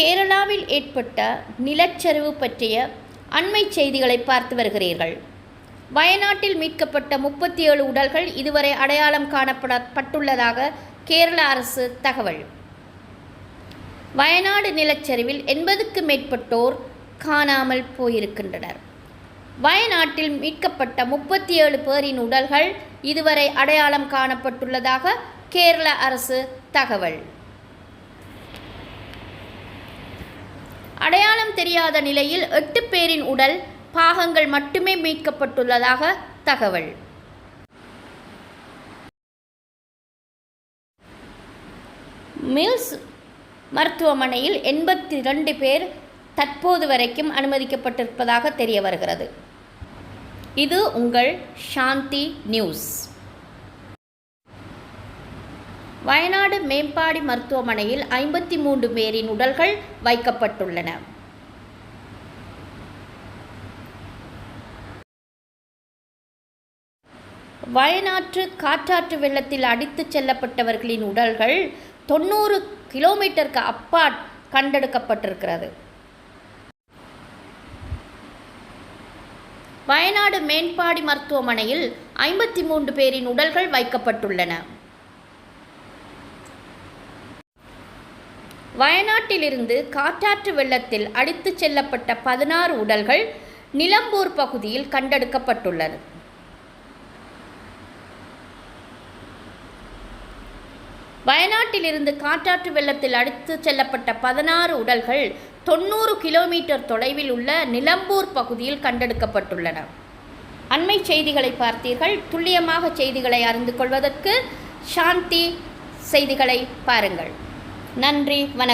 கேரளாவில் ஏற்பட்ட நிலச்சரிவு பற்றிய அண்மை செய்திகளை பார்த்து வருகிறீர்கள். வயநாட்டில் மீட்கப்பட்ட முப்பத்தி ஏழு உடல்கள் இதுவரை அடையாளம் காணப்படப்பட்டுள்ளதாக கேரள அரசு தகவல். வயநாடு நிலச்சரிவில் எண்பதுக்கு மேற்பட்டோர் காணாமல் போயிருக்கின்றனர். வயநாட்டில் மீட்கப்பட்ட முப்பத்தி ஏழு பேரின் உடல்கள் இதுவரை அடையாளம் காணப்பட்டுள்ளதாக கேரள அரசு தகவல். அடையாளம் தெரியாத நிலையில் எட்டு பேரின் உடல் பாகங்கள் மட்டுமே மீட்கப்பட்டுள்ளதாக தகவல். மில்ஸ் மருத்துவமனையில் எண்பத்தி ரெண்டு பேர் தற்போது வரைக்கும் அனுமதிக்கப்பட்டிருப்பதாக தெரிய வருகிறது. இது உங்கள் சாந்தி நியூஸ். வயநாடு மேம்பாடி மருத்துவமனையில் ஐம்பத்தி மூன்று பேரின் உடல்கள் வைக்கப்பட்டுள்ளன. வயநாட்டு காற்றாற்று வெள்ளத்தில் அடித்துச் செல்லப்பட்டவர்களின் உடல்கள் தொண்ணூறு கிலோமீட்டருக்கு அப்பாற் கண்டெடுக்கப்பட்டிருக்கிறது. வயநாடு மேம்பாடி மருத்துவமனையில் ஐம்பத்தி மூன்று பேரின் உடல்கள் வைக்கப்பட்டுள்ளன. வயநாட்டிலிருந்து காற்றாற்று வெள்ளத்தில் அடித்துச் செல்லப்பட்ட பதினாறு உடல்கள் நிலம்பூர் பகுதியில் கண்டெடுக்கப்பட்டுள்ளது. வயநாட்டிலிருந்து காற்றாற்று வெள்ளத்தில் அடித்துச் செல்லப்பட்ட பதினாறு உடல்கள் தொண்ணூறு கிலோமீட்டர் தொலைவில் உள்ள நிலம்பூர் பகுதியில் கண்டெடுக்கப்பட்டுள்ளன. அண்மை செய்திகளை பார்த்தீர்கள். துல்லியமாக செய்திகளை அறிந்து கொள்வதற்கு சாந்தி செய்திகளை பாருங்கள். நன்றி வணக்கம்.